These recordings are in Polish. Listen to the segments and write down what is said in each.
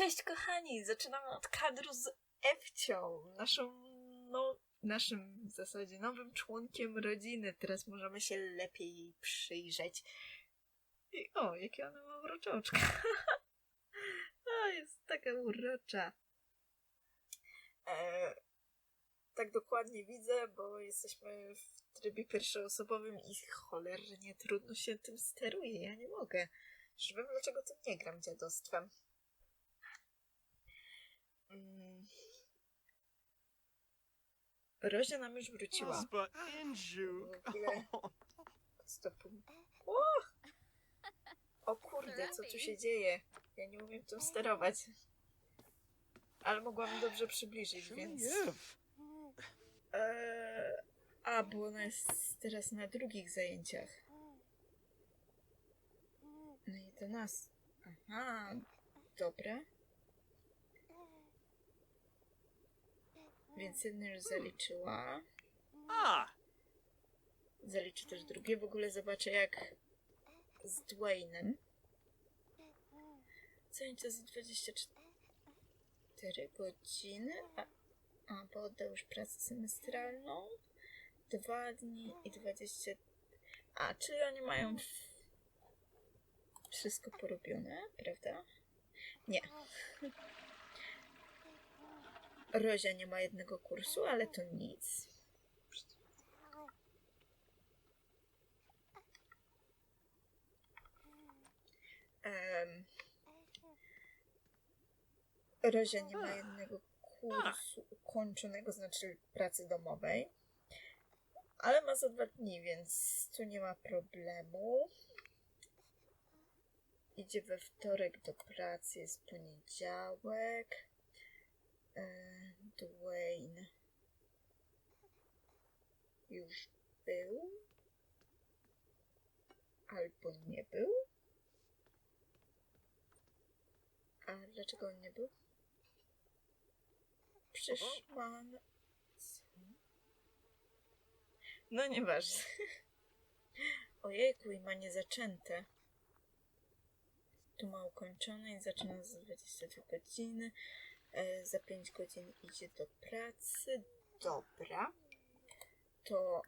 Cześć kochani! Zaczynamy od kadru z Ewcią, naszą, no, naszym w zasadzie nowym członkiem rodziny. Teraz możemy się lepiej jej przyjrzeć. I o, jakie ona ma uroczoczka. o, jest taka urocza. E, tak dokładnie widzę, bo jesteśmy w trybie pierwszoosobowym i cholernie trudno się tym steruje. Ja nie mogę. Już wiem, dlaczego tym nie gram dziadostwem. Mm. Rozia nam już wróciła. W ogóle-. O! o kurde, co tu się dzieje? Ja nie umiem tym sterować. Ale mogłam dobrze przybliżyć, więc... Eee, a, bo ona jest teraz na drugich zajęciach. No i to nas. Aha, dobra. Więc jedno już zaliczyła. Ah, Zaliczy też drugie. W ogóle zobaczę jak z Dwaynem. Zajęcia za 24 godziny. A, a bo oddał już pracę semestralną. Dwa dni i 20. A, czyli oni mają wszystko porobione, prawda? Nie. Rozia nie ma jednego kursu, ale to nic. Em, Rozia nie ma jednego kursu ukończonego, znaczy pracy domowej, ale ma za dwa dni, więc tu nie ma problemu. Idzie we wtorek do pracy, jest poniedziałek. E, Dwayne już był albo nie był. A dlaczego on nie był? Przecież ma... Co? No nieważne. Ojejku, i ma niezaczęte. Tu ma ukończone i zaczyna za 22 godziny. E, za 5 godzin idzie do pracy. Dobra. To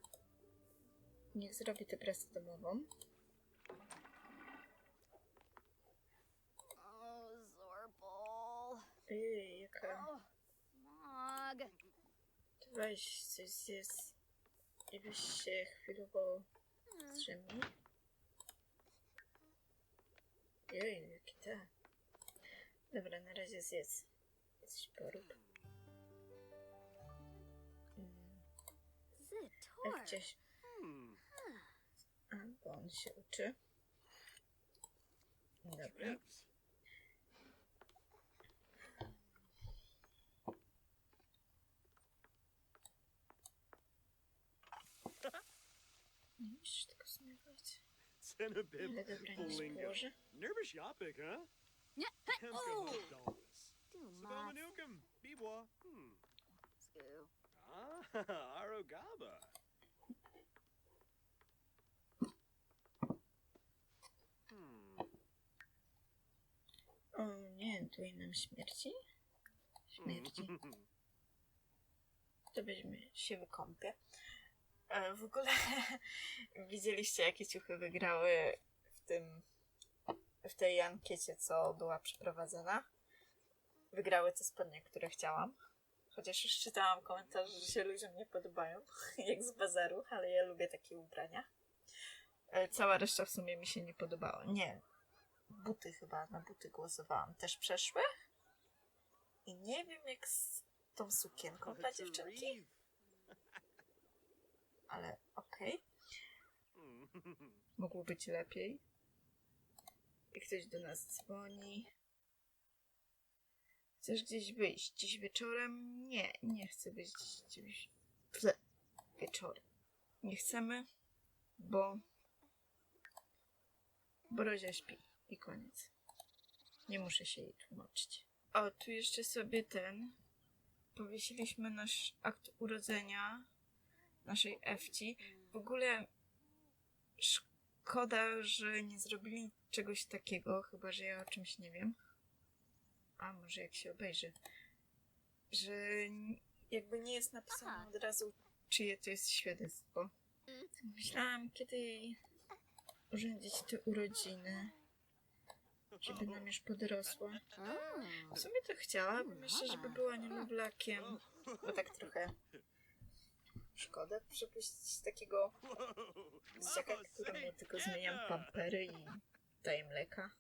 niech zrobi tę pracę domową. Ej, jaka... To Weź coś zjedz i byś się chwilowo zdrzemnij. Jej, jaki te. Dobra, na razie zjedz. Coś porób. Mm, Zitor. Ewcieś, hmm. a, bo on się uczy. Dobra. Trips. Nie musisz tego zmywać. Cenabib Ale dobra, nie się Bolingo. położę. Nervous yapik, huh? Yeah. Hemka Oh. Mat. Sabamanukum. Bibwa. Hmm. Scoo. Ah, Arogaba. Hmm. O nie, tu nam śmierci? Śmierci. to weźmy się wykąpię. E, w ogóle widzieliście, jakie ciuchy wygrały w tym w tej ankiecie, co była przeprowadzona. Wygrały te spodnie, które chciałam. Chociaż już czytałam komentarze, że się ludziom nie podobają, jak z bazaru, ale ja lubię takie ubrania. E, Cała reszta w sumie mi się nie podobała. Nie. Buty chyba, na buty głosowałam. Też przeszły. I nie wiem jak z tą sukienką dla dziewczynki, ale okej. Hmm. Mogło być lepiej. I ktoś do nas dzwoni. Chcesz gdzieś wyjść? Dziś wieczorem? Nie, nie chcę wyjść dziś wieczorem. Nie chcemy, bo... Bo Rozia śpi. I koniec. Nie muszę się jej tłumaczyć. O, tu jeszcze sobie ten... Powiesiliśmy nasz akt urodzenia naszej Ewci. W ogóle szkoda, że nie zrobili czegoś takiego, chyba że ja o czymś nie wiem. A może jak się obejrzy, że jakby nie jest napisane Aha. od razu, czyje to jest świadectwo. Mm. Myślałam, kiedy jej urządzić te urodziny, żeby nam już podrosła. W sumie to chciałabym jeszcze, żeby była niemowlakiem, bo tak trochę szkoda przepuścić takiego dzieciaka, któremu tylko zmieniam pampery i daję mleka.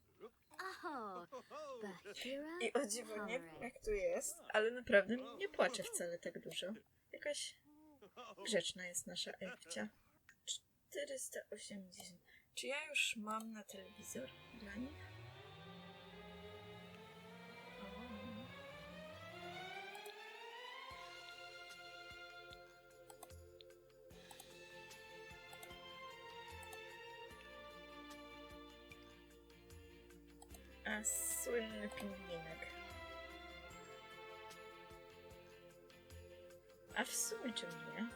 I o dziwo nie wiem jak tu jest, ale naprawdę nie płacze wcale tak dużo. Jakaś grzeczna jest nasza Ewcia. 480. Czy ja już mam na telewizor dla nich? Słynny pingwinek. A w sumie czemu nie?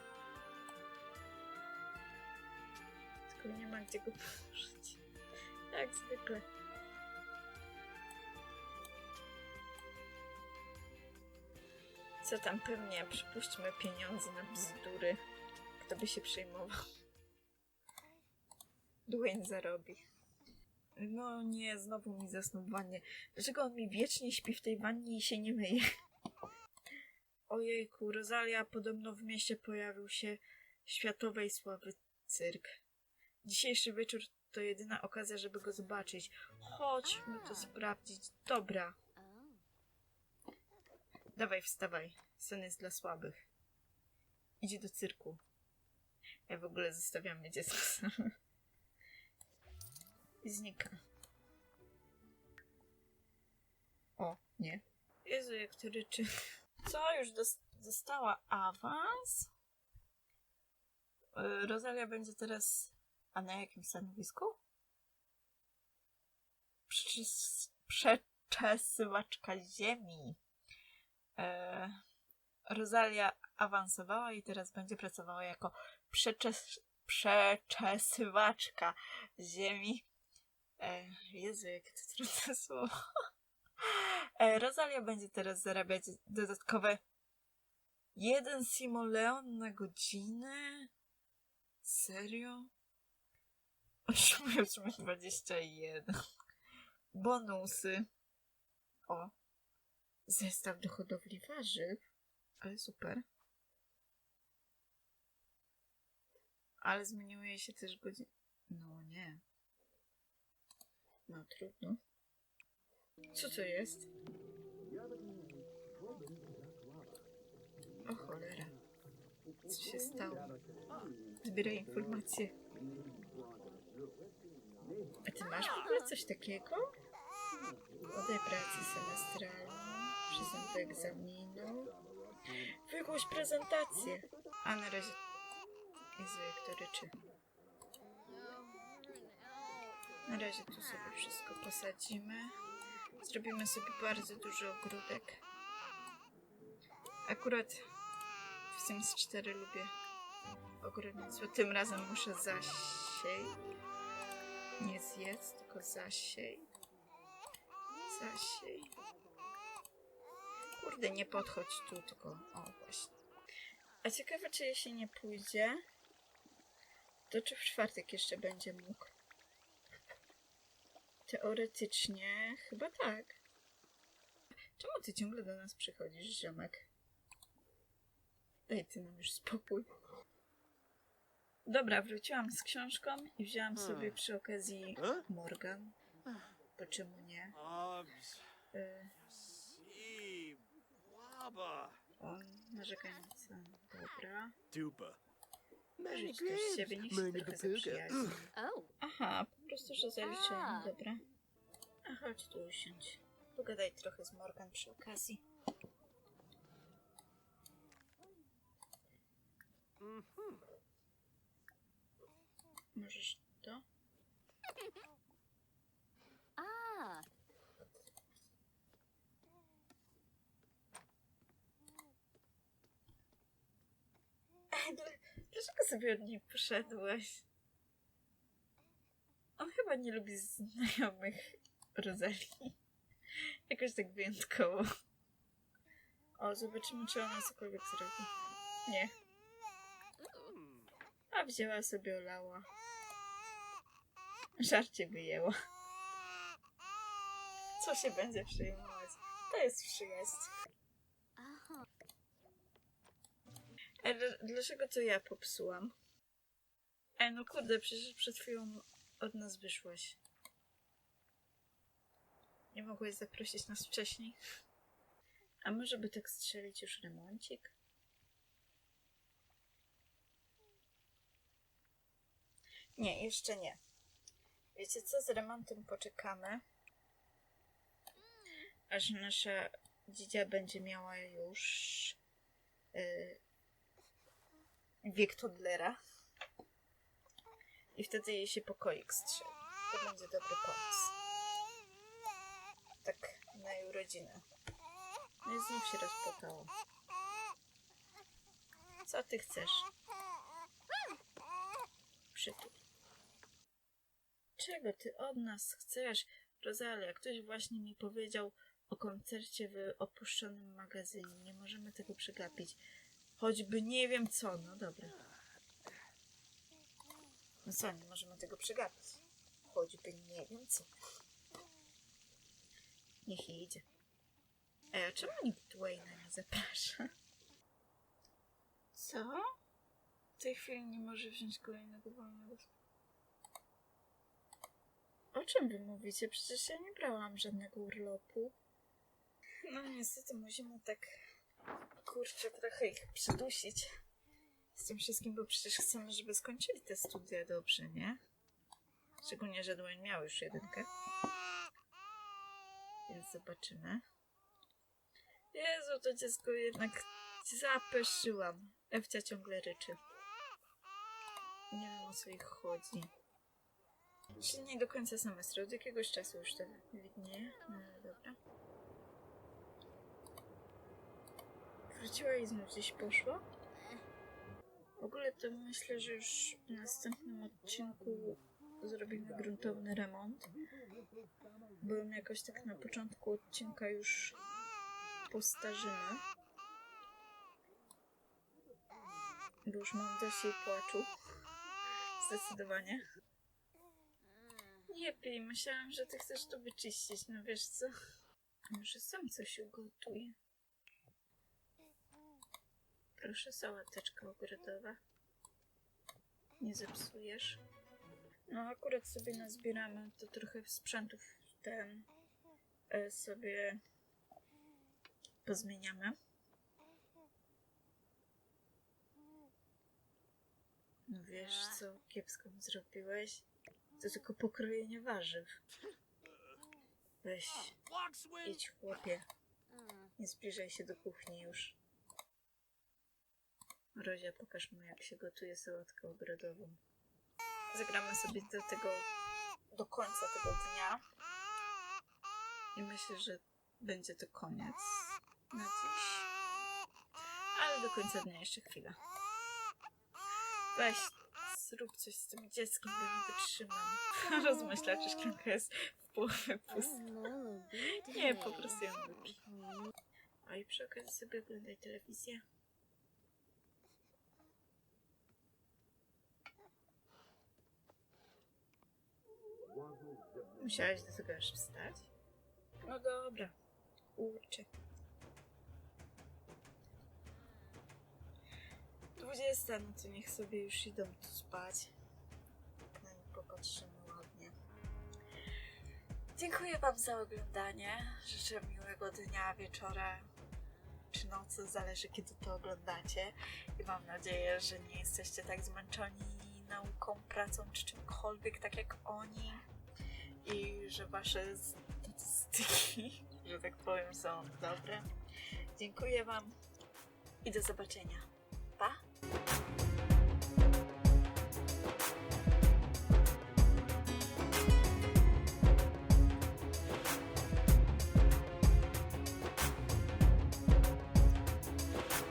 Tylko nie ma gdzie go położyć. Jak zwykle. Co tam pewnie, przypuśćmy pieniądze na bzdury. Kto by się przejmował? Dwayne zarobi. No nie, znowu mi zasnął w wannie. Dlaczego on mi wiecznie śpi w tej wannie i się nie myje? Ojejku, Rosalia, podobno w mieście pojawił się światowej sławy cyrk. Dzisiejszy wieczór to jedyna okazja, żeby go zobaczyć. Chodźmy to sprawdzić. Dobra, dawaj, wstawaj. Sen jest dla słabych. Idzie do cyrku. Ja w ogóle zostawiam mnie dziecko. Znika. O, nie. Jezu, jak to ryczy. Co, już dos- dostała awans? Y, Rosalia będzie teraz... A na jakim stanowisku? Przeczes- Przeczesywaczka ziemi. E, awansowała i teraz będzie pracowała jako przeczes- przeczesywaczka ziemi. E, Jezu, jakie to trudne słowo. E, Rosalia będzie teraz zarabiać dodatkowe jeden simoleon na godzinę? Serio? Otrzymujemy 21. Bonusy. O. Zestaw do hodowli warzyw. Ale super. Ale zmieniuje się też godzina. No nie. No trudno. Co to jest? O cholera. Co się stało? Zbieraj informacje. A ty masz w ogóle coś takiego? Oddaj pracy semestralną, przystęp do egzaminu, wygłoś prezentację. A na razie... Jezu, jak to ryczy. Na razie tu sobie wszystko posadzimy. Zrobimy sobie bardzo duży ogródek. Akurat w Sims 4 lubię ogrodnictwo. Tym razem muszę zasiej. Nie zjedz, tylko zasiej. Zasiej. Kurde, nie podchodź tu, tylko... O, właśnie. A ciekawe, czy jeśli nie pójdzie, to czy w czwartek jeszcze będzie mógł? Teoretycznie chyba tak. Czemu ty ciągle do nas przychodzisz, ziomek? Daj ty nam już spokój. Dobra, wróciłam z książką i wzięłam sobie przy okazji Huh? Morgan. Bo czemu nie? Y, on narzekający. Dobra. Dupa. Żyć też z siebie, niech się trochę zaprzyjaźni. Oh. Aha, prostu, że zaliczyłem, A. dobra. A chodź tu usiądź. Pogadaj trochę z Morgan przy okazji. Mhm. Możesz to? Ah. Dl- Dlaczego sobie od niej poszedłeś? Nie lubi znajomych Rosalii. Jakoś tak wyjątkowo. O, zobaczymy, czy ona cokolwiek zrobi. Nie. A wzięła sobie olała. Żarcie wyjęła. Co się będzie przejmować? To jest przyjaźń. Dlaczego to ja popsułam? Ej, no kurde, przecież przed chwilą od nas wyszłaś. Nie mogłeś zaprosić nas wcześniej? A może by tak strzelić już remoncik? Nie, jeszcze nie. Wiecie co, z remontem poczekamy. Aż nasza dzidzia będzie miała już yy, wiek toddlera. I wtedy jej się pokoik strzeli. To będzie dobry pomysł. Tak na jej urodziny. No i znów się rozpłakało. Co ty chcesz? Przytul. Czego ty od nas chcesz? Rosalia, ktoś właśnie mi powiedział o koncercie w opuszczonym magazynie. Nie możemy tego przegapić. Choćby nie wiem co. No dobra. No co, nie możemy tego przegapić. Choćby nie wiem co. Niech idzie. Ej, a czemu nikt Dwayna nie zaprasza? Co? W tej chwili nie może wziąć kolejnego wolnego. O czym wy mówicie? Przecież ja nie brałam żadnego urlopu. No niestety musimy tak kurczę trochę ich przydusić z tym wszystkim, bo przecież chcemy, żeby skończyli te studia dobrze, nie? Szczególnie, że Dwayne miał już jedynkę. Więc zobaczymy. Jezu, to dziecko jednak zapeszyłam. Ewcia ciągle ryczy. Nie wiem o co ich chodzi. Czyli nie do końca semestru, od jakiegoś czasu już to widnieje. No dobra. Wróciła i znów gdzieś poszła. W ogóle to myślę, że już w następnym odcinku zrobimy gruntowny remont. Byłem jakoś tak na początku odcinka już postarzymy. Bo już mam dość jej płaczu. Zdecydowanie. Nie pij, myślałam, że ty chcesz to wyczyścić, no wiesz co? Może sam coś ugotuję. Proszę, sałateczka ogrodowa. Nie zepsujesz. No akurat sobie nazbieramy to trochę sprzętów ten e, sobie pozmieniamy. No wiesz co kiepsko mi zrobiłeś? To tylko pokrojenie warzyw. Weź, idź chłopie. Nie zbliżaj się do kuchni już. Rozia, pokaż mu jak się gotuje sałatkę ogrodową. Zagramy sobie do tego, do końca tego dnia. I myślę, że będzie to koniec na dziś. Ale do końca dnia jeszcze chwila. Weź, zrób coś z tym dzieckiem, bo nie wytrzymam. Rozmyśla, czy szklanka jest w połowie pusta. Nie, po prostu ją wypij. A i przy okazji sobie oglądaj telewizję. Musiałaś do tego aż wstać? No dobra. Kurczę. Dwudziesta, no to niech sobie już idą tu spać. Na nich popatrzymy ładnie. Dziękuję Wam za oglądanie. Życzę miłego dnia, wieczora czy nocy, zależy kiedy to oglądacie. I mam nadzieję, że nie jesteście tak zmęczeni nauką, pracą czy czymkolwiek, tak jak oni. I że Wasze statystyki, że tak powiem, są dobre. Dziękuję Wam i do zobaczenia.